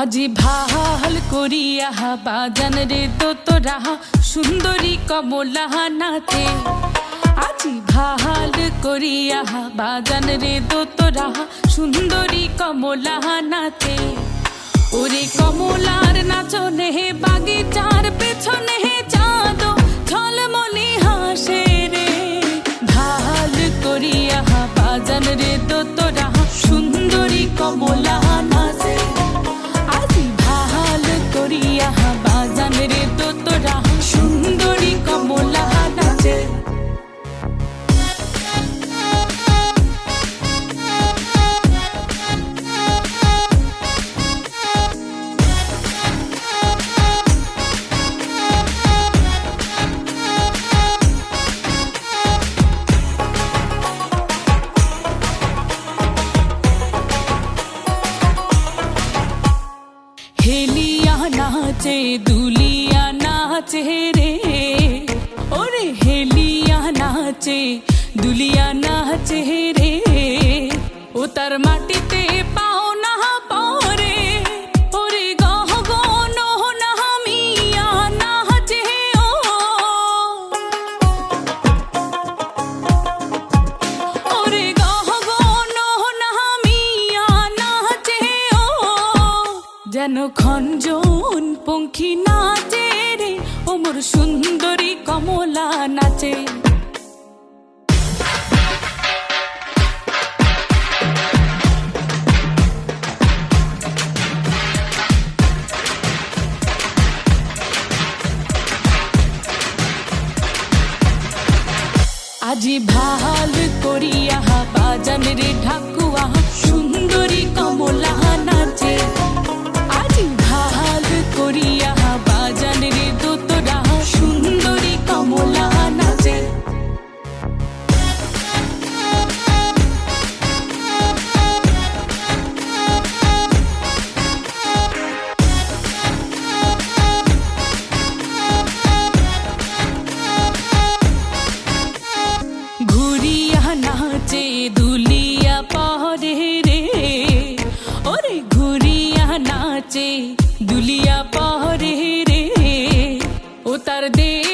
আজি ভালো করিয়া বাজান রে তো তোরা। সুন্দরী কমলা নাচে আজি ভালো করিয়া বাজান রে তো তোরা। সুন্দরী কমলা নাচে ওরে কমলার নাচনে বাগিচার পেছনে নাচে দুলিয়া নাচে রে। ওরে হেলিয়া নাচে দুলিয়া নাচে রে। ও তার মাটিতে পাও যেন খঞ্জন পঙ্খী নাচে রে, ও মোর সুন্দরী কমলা নাচে। আজি ভালো করিয়া বাজান রে নাচে দুলিয়া পাহরে রে ও তার দেশ